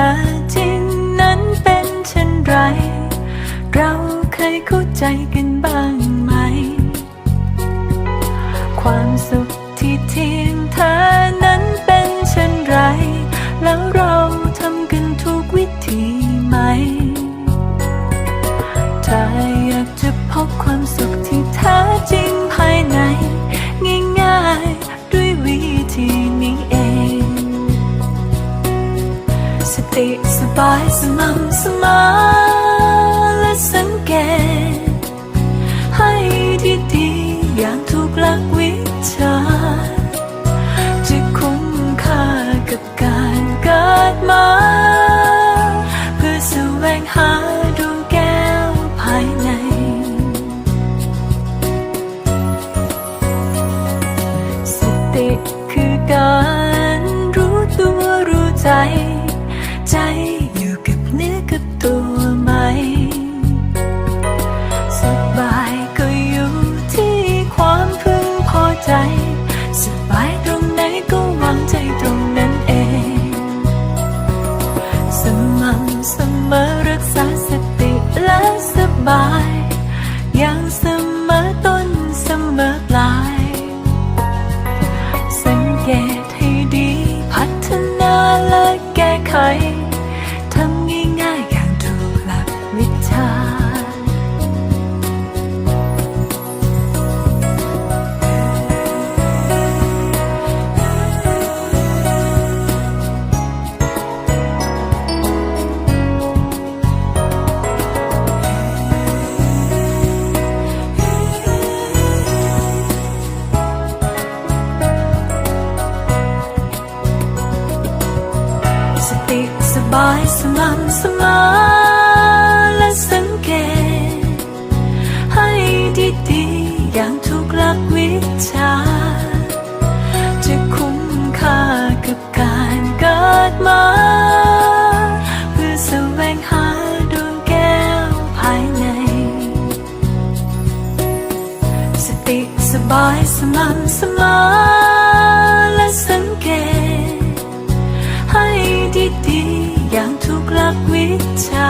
าจริงนั้นเป็นเช่นไร เราเคยเข้าใจกันบ้าง ติสบายสม่ำเสมอและสังเกต ให้ดีๆอย่างถูกหลักวิชา จะคุ้มค่ากับการเกิดมา เพื่อแสวงหาดวงแก้วภายใน สติคือการรู้ตัวรู้ใจใจำเสมอรักษาสติและสบาย อย่างเสมอต้นเสมอปลาย สังเกต บายสม่ำเสมอและสังเกต ให้ดีๆอย่างถูกหลักวิชา จะคุ้มค่ากับการเกิดมา เพื่อแสวงหาดวงแก้วภายใน สติสบายสม่ำเสมอและสังเกต ให้ดีๆ อย่างทุกหลักวิชา